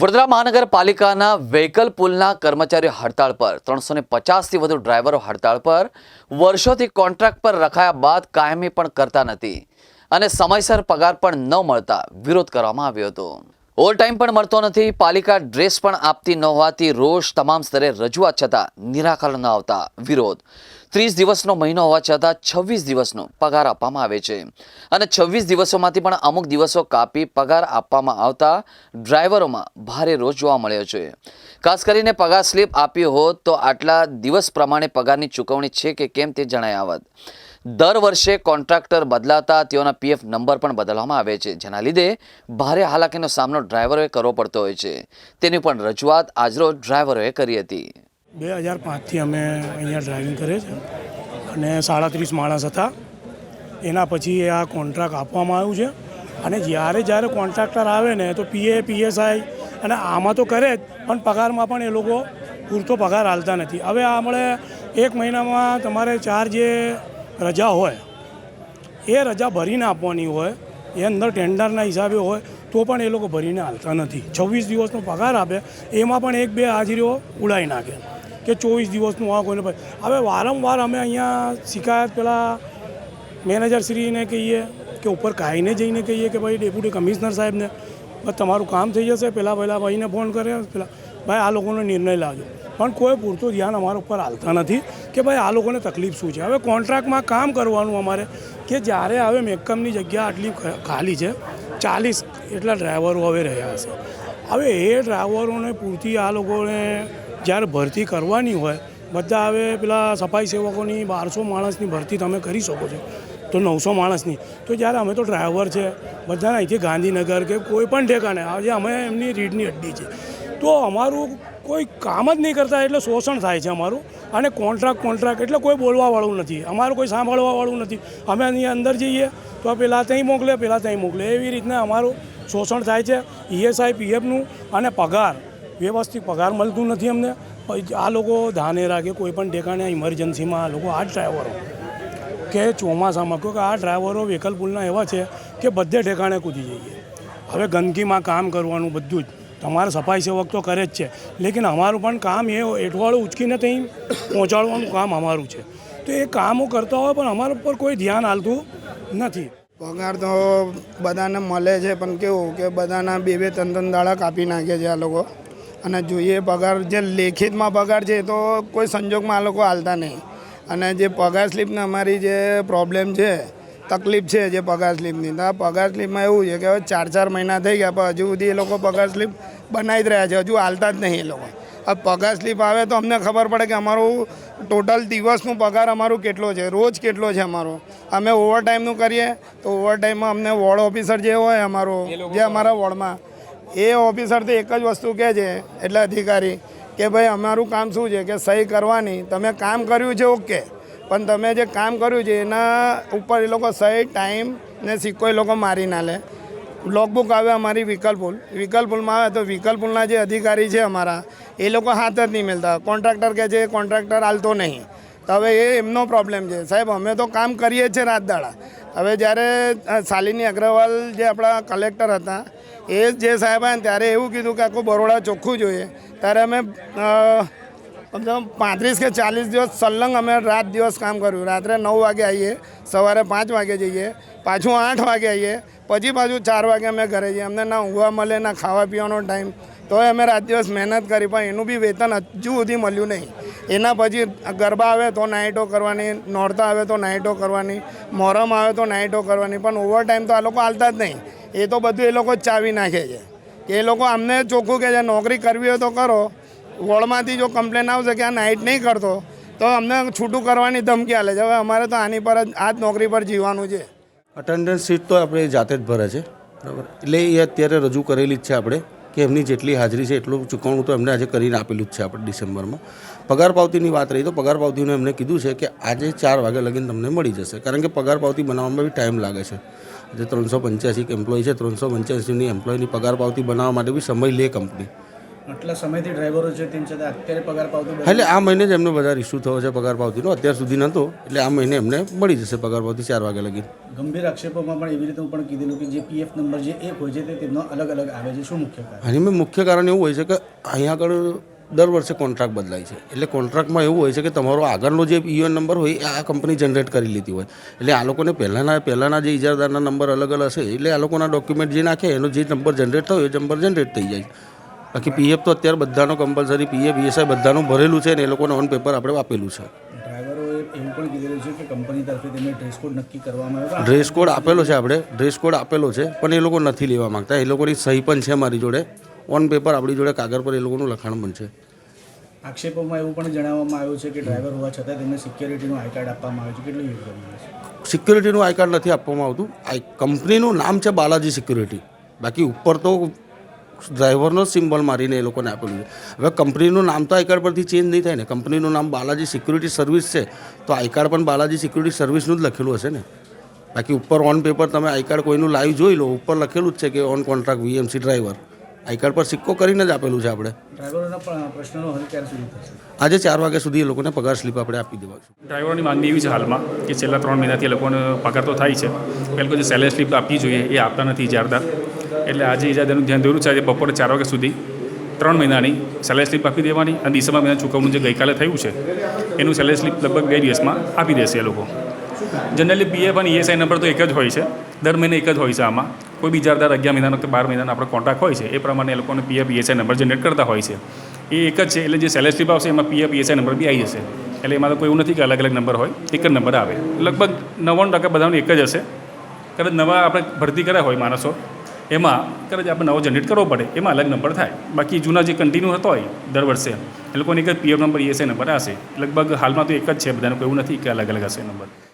વડોદરા મહાનગરપાલિકાના વ્હીકલ પુલના કર્મચારીઓ હડતાળ પર. ત્રણસો ને પચાસથી વધુ ડ્રાઈવરો હડતાળ પર. વર્ષોથી કોન્ટ્રાક્ટ પર રખાયા બાદ કાયમી પણ કરતા નથી. અને સમયસર પગાર પણ ન મળતા વિરોધ કરવામાં આવ્યો હતો. ઓવર ટાઈમ પણ મળતો નથી. પાલિકા ડ્રેસ પણ આપતી ન હોવાથી રોષ તમામ સ્તરે રજૂઆત છતાં નિરાકરણ ન આવતા વિરોધ. ત્રીસ દિવસનો મહિનો હોવા છતાં છવ્વીસ દિવસનો પગાર આપવામાં આવે છે. અને છવ્વીસ દિવસોમાંથી પણ અમુક દિવસો કાપી પગાર આપવામાં આવતા ડ્રાઈવરોમાં ભારે રોષ જોવા મળ્યો છે. ખાસ કરીને પગાર સ્લીપ આપી હોત તો આટલા દિવસ પ્રમાણે પગારની ચૂકવણી છે કે કેમ તે જણાય આવત. દર વર્ષે કોન્ટ્રાક્ટર બદલાતા તેઓના પીએફ નંબર પણ બદલવામાં આવે છે, જેના લીધે ભારે હાલાકીનો સામનો ડ્રાઈવરોએ કરવો પડતો હોય છે. તેની પણ રજૂઆત આજરોજ ડ્રાઈવરોએ કરી હતી. બે હજાર પાંચથી અમે અહીંયા ડ્રાઇવિંગ કરીએ છીએ. અને સાડત્રીસ માણસ હતા. એના પછી આ કોન્ટ્રાક્ટ આપવામાં આવ્યું છે. અને જ્યારે જ્યારે કોન્ટ્રાક્ટર આવે ને, તો પીએ પીએસઆઈ અને આમાં તો કરે જ, પણ પગારમાં પણ એ લોકો પૂરતો પગાર હાલતા નથી. હવે આપણે એક મહિનામાં તમારે ચાર જે રજા હોય, એ રજા ભરીને આપવાની હોય, એ અંદર ટેન્ડરના હિસાબે હોય, તો પણ એ લોકો ભરીને હાલતા નથી. છવ્વીસ દિવસનો પગાર આપે, એમાં પણ એક બે હાજરીઓ ઉડાવી નાખે. કે ચોવીસ દિવસનું આ કોઈને હવે વારંવાર અમે અહીંયા શિકાયત પેલા મેનેજરશ્રીને કહીએ કે ઉપર કાંઈને જઈને કહીએ કે ભાઈ ડેપ્યુટી કમિશનર સાહેબને, બસ તમારું કામ થઈ જશે પહેલાં પહેલાં ભાઈને ફોન કરે, પેલા ભાઈ આ લોકોનો નિર્ણય લાવજો. પણ કોઈ પૂરતું ધ્યાન અમારા ઉપર હાલતા નથી કે ભાઈ આ લોકોને તકલીફ શું છે. હવે કોન્ટ્રાક્ટમાં કામ કરવાનું અમારે કે જ્યારે હવે મેકમની જગ્યા આટલી ખાલી છે, ચાલીસ એટલા ડ્રાઈવરો હવે રહ્યા હશે હવે એ ડ્રાઈવરોને પૂરતી આ લોકોને જ્યારે ભરતી કરવાની હોય, બધા હવે પેલા સફાઈ સેવકોની, બારસો માણસની ભરતી તમે કરી શકો છો. તો નવસો માણસની. તો જ્યારે અમે તો ડ્રાઈવર છે, બધાને અહીંથી ગાંધીનગર કે કોઈ પણ ઠેકાણે, આજે અમે એમની રીડની અડ્ડી છે. તો અમારું કોઈ કામ જ નહીં કરતા એટલે શોષણ થાય છે અમારું. અને કોન્ટ્રાક્ટ કોન્ટ્રાક્ટ એટલે કોઈ બોલવાવાળું નથી. અમારું કોઈ સાંભળવાવાળું નથી. અમે અહીં અંદર જઈએ, તો પેલા ત્યાં મોકલે, પેલા ત્યાં મોકલે. એવી રીતના અમારું શોષણ થાય છે. ઈએસઆઈ પીએફનું અને પગાર. વ્યવસ્થિત પગાર મળતું નથી અમને. આ લોકો ધાને રાખે, કોઈ પણ ઠેકાણે ઇમરજન્સીમાં આ લોકો આ ડ્રાઈવરો કે ચોમાસામાં કે આ ડ્રાઈવરો વ્હીકલ પુલના એવા છે કે બધે ઠેકાણે કૂદી જઈએ. હવે ગંદકીમાં કામ કરવાનું બધું જ. તમારે સફાઈ સેવક તો કરે જ છે. લેકિન અમારું પણ કામ એ એઠવાડું ઉચકીને ત્યાં પહોંચાડવાનું કામ અમારું છે. તો એ કામો કરતા હોય, પણ અમારા ઉપર કોઈ ધ્યાન હાલતું નથી. પગાર તો બધાને મળે છે, પણ કેવું કે બધાના બે બે ત્રણ ત્રણ દાડા કાપી નાખે છે આ લોકો. અને જોઈએ પગાર જે લેખિતમાં પગાર છે તો કોઈ સંજોગમાં આ લોકો હાલતા નહીં. અને જે પગાર સ્લીપને અમારી જે પ્રોબ્લેમ છે, તકલીફ છે જે પગાર સ્લીપની, તો આ પગાર સ્લીપમાં એવું છે કે હવે ચાર ચાર મહિના થઈ ગયા, પણ હજુ સુધી એ લોકો પગાર સ્લીપ બનાવી જ રહ્યા છે, હજુ હાલતા જ નહીં એ લોકો. હવે પગાર સ્લીપ આવે તો અમને ખબર પડે કે અમારું ટોટલ દિવસનું પગાર અમારું કેટલો છે, રોજ કેટલો છે અમારો. અમે ઓવરટાઈમનું કરીએ, તો ઓવરટાઈમમાં અમને વોર્ડ ઓફિસર જે હોય અમારો, જે અમારા વોર્ડમાં એ ઓફિસરથી એક જ વસ્તુ કહે છે, એટલે અધિકારી, કે ભાઈ અમારું કામ શું છે, કે સહી કરવાની. તમે કામ કર્યું છે, ઓકે. પણ તમે જે કામ કર્યું છે, એના ઉપર એ લોકો સહી ટાઈમ ને સિક્કો એ લોકો મારી ના લે. લોકબુક આવે અમારી વિકલપુલ. વિકલપુલમાં આવે તો વિકલપુલના જે અધિકારી છે અમારા, એ લોકો હાથ જ નહીં મળતા કોન્ટ્રાક્ટર કહે છે કોન્ટ્રાક્ટર હાલતો નહીં. તો હવે એ એમનો પ્રોબ્લેમ છે. સાહેબ, અમે તો કામ કરીએ છીએ રાત દાડા હવે જ્યારે શાલિની અગ્રવાલ જે આપણા કલેક્ટર હતા એ જે સાહેબ આવ્યા ત્યારે એવું કીધું કે આખું બરોડા ચોખ્ખું જોઈએ. ત્યારે અમે પાંત્રીસ કે ચાલીસ દિવસ સલંગ અમે રાત દિવસ કામ કર્યું. રાત્રે નવ વાગે આવીએ, સવારે પાંચ વાગે જઈએ, પાછું આઠ વાગે આવીએ, પછી પાછું ચાર વાગે અમે ઘરે જઈએ. અમને ના ઊંઘવા મળે, ના ખાવા પીવાનો ટાઈમ. તોય અમે રાત દિવસ મહેનત કરી, પણ એનું બી વેતન હજુ સુધી મળ્યું નહીં. એના પછી ગરબા આવે તો નાઇટો કરવાની, નોરતા આવે તો નાઇટો કરવાની, મોરમ આવે તો નાઇટો કરવાની, પણ ઓવર ટાઈમ તો આ લોકો હાલતા જ નહીં. એ તો બધું એ લોકો ચાવી નાખે છે. કે એ લોકો અમને ચોખ્ખું કહે છે, નોકરી કરવી હોય તો કરો. વોર્ડમાંથી જો કમ્પ્લેન આવશે કે આ નાઇટ નહીં કરતો, તો અમને છૂટું કરવાની ધમકી આલે છે. હવે અમારે તો આની પર જ, આ જ નોકરી પર જીવવાનું છે. અટેન્ડન્સ સીટ તો આપણે જાતે જ ભરે છે. બરાબર? એટલે એ અત્યારે રજૂ કરેલી જ છે આપણે, કે એમની જેટલી હાજરી છે, એટલું ચૂકવણું તો એમને આજે કરીને આપેલું જ છે આપણે ડિસેમ્બરમાં. પગાર પાવતીની વાત રહી તો પગાર પાવતીનું એમને કીધું છે કે આજે ચાર વાગ્યા લગીને તમને મળી જશે. કારણ કે પગાર પાવતી બનાવવામાં બી ટાઈમ લાગે છે. જે ત્રણસો પંચ્યાસી એમ્પ્લોય છે ત્રણસો પંચ્યાસીની એમ્પ્લોયની પગાર પાવતી બનાવવા માટે બી સમય લે કંપની આટલા સમયથી ડ્રાઈવરો છે તેમ છતાં અત્યારે પગાર પાવતી એટલે આ મહિને જ એમને બધા ઇસ્યુ થયો છે પગાર પાવતીનો. અત્યાર સુધી નહોતો એટલે આ મહિને એમને મળી જશે પગાર પાવતી ચાર વાગે લગી. ગંભીર આક્ષેપોમાં પણ એવી રીતે હું પણ કીધેલું કે જે પીએફ નંબર જે એક હોય છે તે તેમનો અલગ અલગ આવે છે. શું મુખ્ય કારણ? આની મુખ્ય કારણ એવું હોય છે કે અહીંયા આગળ દર વર્ષે કોન્ટ્રાક્ટ બદલાય છે. એટલે કોન્ટ્રાક્ટમાં એવું હોય છે કે તમારો આગળનો જે યુએન નંબર હોય એ આ કંપની જનરેટ કરી લીધી હોય. એટલે આ લોકોને પહેલાંના પહેલાંના જે ઇજારદારના નંબર અલગ અલગ હશે એટલે આ લોકોના ડોક્યુમેન્ટ જે નાખે એનો જે નંબર જનરેટ થયો એ નંબર જનરેટ થઈ જાય બાકી પીએફ તો અત્યારે બધાનો કમ્પલસરી પીએફ ઈએસઆઈ બધાનું ભરેલું છે ને એ લોકોને ઓન પેપર આપણે આપેલું છે. એવું પણ કીધેલું છે કે કંપની તરફથી તેમને ડ્રેસ કોડ નક્કી કરવામાં આવ્યો ડ્રેસ કોડ આપેલો છે આપણે ડ્રેસ કોડ આપેલો છે પણ એ લોકો નથી લેવા માંગતા. એ લોકોની સહી પણ છે મારી જોડે. ઓન પેપર આપણી જોડે કાગળ પર એ લોકોનું લખાણ છે આક્ષેપોમાં એવું પણ જણાવવામાં આવ્યું છે કે ડ્રાઈવર હોવા છતાં તેમને સિક્યોરિટીનું આઈ કાર્ડ આપવામાં આવ્યું છે. કેટલું છે? સિક્યુરિટીનું આઈ કાર્ડ નથી આપવામાં આવતું. આ કંપનીનું નામ છે બાલાજી સિક્યુરિટી બાકી ઉપર તો ડ્રાઈવરનો સિમ્બોલ મારીને એ લોકોને આપેલું છે. હવે કંપનીનું નામ તો આઈ કાર્ડ પરથી ચેન્જ નહીં થાય ને. કંપનીનું નામ બાલાજી સિક્યુરિટી સર્વિસ છે તો આઈ કાર્ડ પણ બાલાજી સિક્યુરિટી સર્વિસનું જ લખેલું હશે ને. બાકી ઉપર ઓન પેપર તમે આઈ કાર્ડ કોઈનું લાઈવ જોઈ લો ઉપર લખેલું જ છે કે on contract VMC driver I card પર સિક્કો કરીને જ આપેલું છે આપણે. ડ્રાઈવરોના પ્રશ્નનો હલ ક્યારે સુધી થશે? આજે ચાર વાગ્યા સુધી એ લોકોને પગાર સ્લીપ આપણે આપી દેવાશું ડ્રાઈવરોની માંગણી એવી છે હાલમાં કે છેલ્લા ત્રણ મહિનાથી એ લોકોને પગાર તો થાય છે એ લોકો જે સેલેરી સ્લીપ આપવી જોઈએ એ આપતા નથી ઇજારદાર એટલે આજે ઇજારદારનું ધ્યાન દોર્યું છે આજે બપોરે ચાર વાગ્યા સુધી ત્રણ મહિનાની સેલેરી સ્લીપ આપી દેવાની અને ડિસેમ્બર મહિના ચૂકવણું જે ગઈકાલે થયું છે એનું સેલેરી સ્લીપ લગભગ બે દિવસમાં આપી દેશે એ લોકો. જનરલી પીએફ અને ઈએસઆઈ નંબર તો એક જ હોય છે દર મહિને એક જ હોય છે આમાં. કોઈ બી ઇજારદાર અગિયાર મહિનાનો કે બાર મહિનાનો આપણો કોન્ટ્રાક્ટ હોય છે, એ પ્રમાણે એ લોકોને પીએફ ઈએસઆઈ નંબર જનરેટ કરતા હોય છે. એ એક જ છે, એટલે જે સેલેરી સ્લીપ આવશે એમાં પીએફ ઈએસઆઈ નંબર બી આવી જશે. એટલે એમાં તો કોઈ એવું નથી કે અલગ અલગ નંબર હોય, એક જ નંબર આવે. લગભગ નવ્વાણું ટકા બધાનું એક જ હશે. કદાચ નવા આપણે ભરતી કર્યા હોય માણસો, એમાં કદાચ આપણે નવો જનરેટ કરવો પડે, એમાં અલગ નંબર થાય. બાકી જૂના જે કન્ટિન્યુ હતો હોય દર વર્ષે, એ લોકોને એક જ પીએફ નંબર ઈએસઆઈ નંબર હશે લગભગ હાલમાં તો એક જ છે, બધાનું કોઈ એવું નથી કે અલગ અલગ હશે નંબર